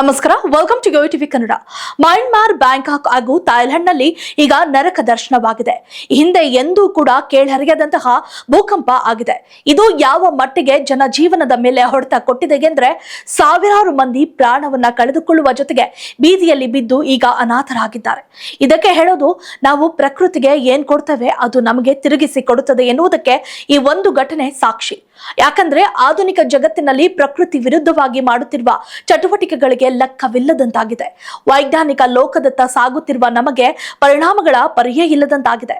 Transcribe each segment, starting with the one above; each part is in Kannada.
ನಮಸ್ಕಾರ. Welcome to TV Kannada Myanmar Bangkok ಹಾಗೂ ಥಾಯ್ಲೆಂಡ್ನಲ್ಲಿ ಈಗ ನರಕ ದರ್ಶನವಾಗಿದೆ. ಹಿಂದೆ ಎಂದೂ ಕೂಡ ಕೇಳರಿಯದಂತಹ ಭೂಕಂಪ ಆಗಿದೆ. ಇದು ಯಾವ ಮಟ್ಟಿಗೆ ಜನ ಜೀವನದ ಮೇಲೆ ಹೊಡೆತ ಕೊಟ್ಟಿದೆ ಎಂದ್ರೆ ಸಾವಿರಾರು ಮಂದಿ ಪ್ರಾಣವನ್ನ ಕಳೆದುಕೊಳ್ಳುವ ಜೊತೆಗೆ ಬೀದಿಯಲ್ಲಿ ಬಿದ್ದು ಈಗ ಅನಾಥರಾಗಿದ್ದಾರೆ. ಇದಕ್ಕೆ ಹೇಳೋದು ನಾವು ಪ್ರಕೃತಿಗೆ ಏನ್ ಕೊಡ್ತೇವೆ ಅದು ನಮಗೆ ತಿರುಗಿಸಿ ಕೊಡುತ್ತದೆ ಎನ್ನುವುದಕ್ಕೆ ಈ ಒಂದು ಘಟನೆ ಸಾಕ್ಷಿ. ಯಾಕಂದ್ರೆ ಆಧುನಿಕ ಜಗತ್ತಿನಲ್ಲಿ ಪ್ರಕೃತಿ ವಿರುದ್ಧವಾಗಿ ಮಾಡುತ್ತಿರುವ ಚಟುವಟಿಕೆಗಳಿಗೆ ಲೆಕ್ಕವಿಲ್ಲದಂತಾಗಿದೆ. ವೈಜ್ಞಾನಿಕ ಲೋಕದತ್ತ ಸಾಗುತ್ತಿರುವ ನಮಗೆ ಪರಿಣಾಮಗಳ ಪರಿಯೇ ಇಲ್ಲದಂತಾಗಿದೆ.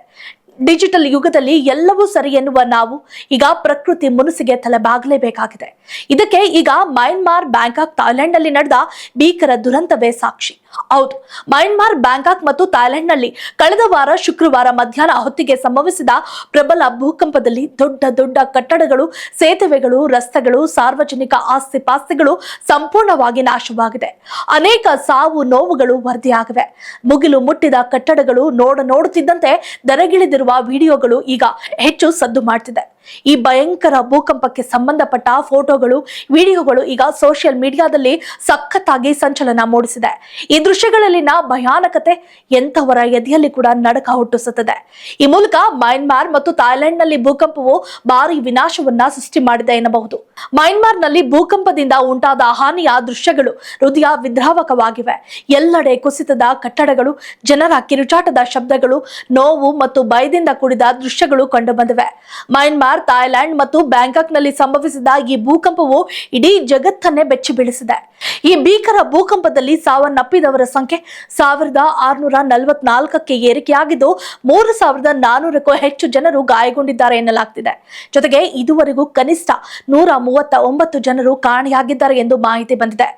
ಡಿಜಿಟಲ್ ಯುಗದಲ್ಲಿ ಎಲ್ಲವೂ ಸರಿ ಎನ್ನುವ ನಾವು ಈಗ ಪ್ರಕೃತಿ ಮುನಸಿಗೆ ತಲೆಬಾಗಲೇಬೇಕಾಗಿದೆ. ಇದಕ್ಕೆ ಈಗ ಮಯನ್ಮಾರ್ ಬ್ಯಾಂಕಾಕ್ ಥಾಯ್ಲೆಂಡ್ ಅಲ್ಲಿ ನಡೆದ ಭೀಕರ ದುರಂತವೇ ಸಾಕ್ಷಿ. ಹೌದು ಮ್ಯಾನ್ಮಾರ್, ಬ್ಯಾಂಕಾಕ್ ಮತ್ತು ಥಾಯ್ಲೆಂಡ್ನಲ್ಲಿ ಕಳೆದ ವಾರ ಶುಕ್ರವಾರ ಮಧ್ಯಾಹ್ನ ಹೊತ್ತಿಗೆ ಸಂಭವಿಸಿದ ಪ್ರಬಲ ಭೂಕಂಪದಲ್ಲಿ ದೊಡ್ಡ ದೊಡ್ಡ ಕಟ್ಟಡಗಳು, ಸೇತುವೆಗಳು, ರಸ್ತೆಗಳು, ಸಾರ್ವಜನಿಕ ಆಸ್ತಿ ಪಾಸ್ತಿಗಳು ಸಂಪೂರ್ಣವಾಗಿ ನಾಶವಾಗಿದೆ. ಅನೇಕ ಸಾವು ನೋವುಗಳು ವರದಿಯಾಗಿವೆ. ಮುಗಿಲು ಮುಟ್ಟಿದ ಕಟ್ಟಡಗಳು ನೋಡ ನೋಡುತ್ತಿದ್ದಂತೆ ದರಗಿಳಿದಿರುವ ವಿಡಿಯೋಗಳು ಈಗ ಹೆಚ್ಚು ಸದ್ದು ಮಾಡ್ತಿದೆ. ಈ ಭಯಂಕರ ಭೂಕಂಪಕ್ಕೆ ಸಂಬಂಧಪಟ್ಟ ಫೋಟೋಗಳು, ವಿಡಿಯೋಗಳು ಈಗ ಸೋಷಿಯಲ್ ಮೀಡಿಯಾದಲ್ಲಿ ಸಖತ್ತಾಗಿ ಸಂಚಲನ ಮೂಡಿಸಿದೆ. ಈ ದೃಶ್ಯಗಳಲ್ಲಿನ ಭಯಾನಕತೆ ಎಂಥವರ ಎದೆಯಲ್ಲಿ ಕೂಡ ನಡಕ ಹುಟ್ಟಿಸುತ್ತದೆ. ಈ ಮೂಲಕ ಮಯನ್ಮಾರ್ ಮತ್ತು ಥಾಯ್ಲೆಂಡ್ನಲ್ಲಿ ಭೂಕಂಪವು ಭಾರಿ ವಿನಾಶವನ್ನ ಸೃಷ್ಟಿ ಮಾಡಿದೆ ಎನ್ನಬಹುದು. ಮಯನ್ಮಾರ್ನಲ್ಲಿ ಭೂಕಂಪದಿಂದ ಉಂಟಾದ ಹಾನಿಯ ದೃಶ್ಯಗಳು ಹೃದಯ ವಿದ್ರಾವಕವಾಗಿವೆ. ಎಲ್ಲೆಡೆ ಕುಸಿತದ ಕಟ್ಟಡಗಳು, ಜನರ ಕಿರುಚಾಟದ ಶಬ್ದಗಳು, ನೋವು ಮತ್ತು ಭಯದಿಂದ ಕೂಡಿದ ದೃಶ್ಯಗಳು ಕಂಡುಬಂದಿವೆ ಮಯನ್ಮಾರ್ ಥಾಯ್ಲೆಂಡ್ ಮತ್ತು ಬ್ಯಾಂಕಾಕ್ನಲ್ಲಿ ಸಂಭವಿಸಿದ ಈ ಭೂಕಂಪವು ಇಡೀ ಜಗತ್ತನ್ನೇ ಬೆಚ್ಚಿ ಬೀಳಿಸಿದೆ. ಈ ಭೀಕರ ಭೂಕಂಪದಲ್ಲಿ ಸಾವನ್ನಪ್ಪಿದವರ ಸಂಖ್ಯೆ ಸಾವಿರದ ಆರುನೂರ ನಲವತ್ನಾಲ್ಕಕ್ಕೆ ಏರಿಕೆಯಾಗಿದ್ದು ಮೂರು ಸಾವಿರದ ನಾನೂರಕ್ಕೂ ಹೆಚ್ಚು ಜನರು ಗಾಯಗೊಂಡಿದ್ದಾರೆ ಎನ್ನಲಾಗ್ತಿದೆ. ಜೊತೆಗೆ ಇದುವರೆಗೂ ಕನಿಷ್ಠ ನೂರ ಮೂವತ್ತ ಒಂಬತ್ತು ಜನರು ಕಾಣೆಯಾಗಿದ್ದಾರೆ ಎಂದು ಮಾಹಿತಿ ಬಂದಿದೆ.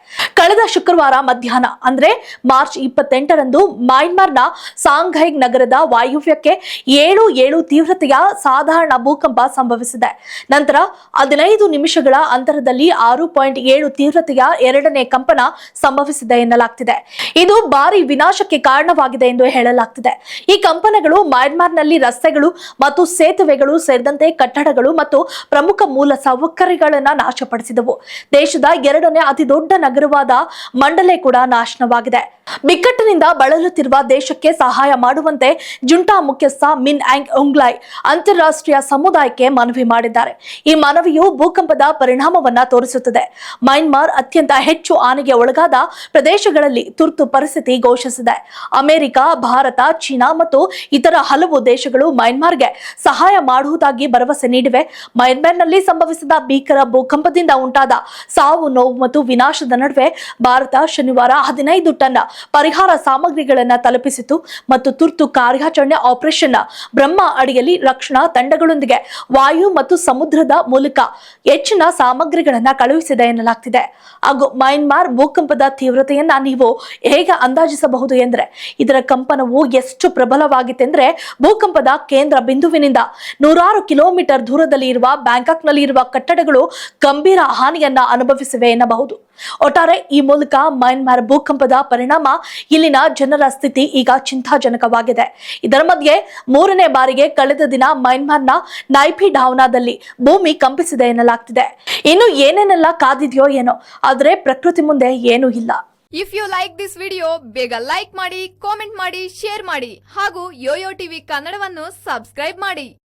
ಕಳೆದ ಶುಕ್ರವಾರ ಮಧ್ಯಾಹ್ನ, ಅಂದ್ರೆ ಮಾರ್ಚ್ ಇಪ್ಪತ್ತೆಂಟರಂದು ಮಯನ್ಮಾರ್ನ ಸಾಂಘೈ ನಗರದ ವಾಯುವ್ಯಕ್ಕೆ ಏಳು ಏಳು ತೀವ್ರತೆಯ ಸಾಧಾರಣ ಭೂಕಂಪ ಸಂಭವಿಸಿದೆ. ನಂತರ ಹದಿನೈದು ನಿಮಿಷಗಳ ಅಂತರದಲ್ಲಿ ಆರು ಪಾಯಿಂಟ್ ಏಳು ತೀವ್ರತೆಯ ಎರಡನೇ ಕಂಪನ ಸಂಭವಿಸಿದೆ ಎನ್ನಲಾಗ್ತಿದೆ. ಇದು ಭಾರಿ ವಿನಾಶಕ್ಕೆ ಕಾರಣವಾಗಿದೆ ಎಂದು ಹೇಳಲಾಗ್ತಿದೆ. ಈ ಕಂಪನಗಳು ಮ್ಯಾನ್ಮಾರ್ನಲ್ಲಿ ರಸ್ತೆಗಳು ಮತ್ತು ಸೇತುವೆಗಳು ಸೇರಿದಂತೆ ಕಟ್ಟಡಗಳು ಮತ್ತು ಪ್ರಮುಖ ಮೂಲ ಸೌಕರ್ಯಗಳನ್ನ ನಾಶಪಡಿಸಿದವು. ದೇಶದ ಎರಡನೇ ಅತಿ ದೊಡ್ಡ ನಗರವಾದ ಮಂಡಲೆ ಕೂಡ ನಾಶನವಾಗಿದೆ. ಬಿಕ್ಕಟ್ಟಿನಿಂದ ಬಳಲುತ್ತಿರುವ ದೇಶಕ್ಕೆ ಸಹಾಯ ಮಾಡುವಂತೆ ಜುಂಟಾ ಮುಖ್ಯಸ್ಥ ಮಿನ್ ಆಂಗ್ ಉಂಗ್ಲಾಯ್ ಅಂತಾರಾಷ್ಟ್ರೀಯ ಸಮುದಾಯಕ್ಕೆ ಮನವಿ ಮಾಡಿದ್ದಾರೆ. ಈ ಮನವಿಯು ಭೂಕಂಪದ ಪರಿಣಾಮವನ್ನ ತೋರಿಸುತ್ತದೆ. ಮೈನ್ಮಾರ್ ಅತ್ಯಂತ ಹೆಚ್ಚು ಹಾನಿಗೆ ಒಳಗಾದ ಪ್ರದೇಶಗಳಲ್ಲಿ ತುರ್ತು ಪರಿಸ್ಥಿತಿ ಘೋಷಿಸಿದೆ. ಅಮೆರಿಕ, ಭಾರತ, ಚೀನಾ ಮತ್ತು ಇತರ ಹಲವು ದೇಶಗಳು ಮಯನ್ಮಾರ್ಗೆ ಸಹಾಯ ಮಾಡುವುದಾಗಿ ಭರವಸೆ ನೀಡಿವೆ. ಮಯನ್ಮಾರ್ನಲ್ಲಿ ಸಂಭವಿಸಿದ ಭೀಕರ ಭೂಕಂಪದಿಂದ ಉಂಟಾದ ಸಾವು, ನೋವು ಮತ್ತು ವಿನಾಶದ ನಡುವೆ ಭಾರತ ಶನಿವಾರ ಹದಿನೈದು ಟನ್ ಪರಿಹಾರ ಸಾಮಗ್ರಿಗಳನ್ನು ತಲುಪಿಸಿತು ಮತ್ತು ತುರ್ತು ಕಾರ್ಯಾಚರಣೆ ಆಪರೇಷನ್ ಬ್ರಹ್ಮ ಅಡಿಯಲ್ಲಿ ರಕ್ಷಣಾ ತಂಡಗಳೊಂದಿಗೆ ವಾಯು ಮತ್ತು ಸಮುದ್ರದ ಮೂಲಕ ಹೆಚ್ಚಿನ ಸಾಮಗ್ರಿಗಳನ್ನು ಕಳುಹಿಸಿದೆ ಎನ್ನಲಾಗ್ತಿದೆ. ಹಾಗೂ ಮಯನ್ಮಾರ್ ಭೂಕಂಪದ ತೀವ್ರತೆಯನ್ನ ನೀವು ಹೇಗೆ ಅಂದಾಜಿಸಬಹುದು ಎಂದ್ರೆ, ಇದರ ಕಂಪನವು ಎಷ್ಟು ಪ್ರಬಲವಾಗಿತ್ತೆಂದ್ರೆ, ಭೂಕಂಪದ ಕೇಂದ್ರ ಬಿಂದುವಿನಿಂದ ನೂರಾರು ಕಿಲೋಮೀಟರ್ ದೂರದಲ್ಲಿ ಇರುವ ಬ್ಯಾಂಕಾಕ್ನಲ್ಲಿ ಇರುವ ಕಟ್ಟಡಗಳು ಗಂಭೀರ ಹಾನಿಯನ್ನ ಅನುಭವಿಸಿವೆ ಎನ್ನಬಹುದು. ಒಟ್ಟಾರೆ ಈ ಮೂಲಕ ಮಯನ್ಮಾರ್ ಭೂಕಂಪದ ಪರಿಣಾಮ ಇಲ್ಲಿನ ಜನರ ಸ್ಥಿತಿ ಈಗ ಚಿಂತಾಜನಕವಾಗಿದೆ. ಇದರ ಮಧ್ಯೆ ಮೂರನೇ ಬಾರಿಗೆ ಕಳೆದ ದಿನ ಮಯನ್ಮಾರ್ನ ನೈಫಿ ಡಾವ್ನಾದಲ್ಲಿ ಭೂಮಿ ಕಂಪಿಸಿದೆ ಎನ್ನಲಾಗ್ತಿದೆ. ಇನ್ನು ಏನೇನೆಲ್ಲ ಕಾದಿದೆಯೋ ಏನೋ, ಆದರೆ ಪ್ರಕೃತಿ ಮುಂದೆ ಏನೂ ಇಲ್ಲ. If you like this video ಬೇಗ ಲೈಕ್ ಮಾಡಿ ಕಾಮೆಂಟ್ ಮಾಡಿ ಶೇರ್ ಮಾಡಿ ಹಾಗೂ ಯೋಯೋ ಟಿವಿ ಕನ್ನಡವನ್ನು ಸಬ್ಸ್ಕ್ರೈಬ್ ಮಾಡಿ.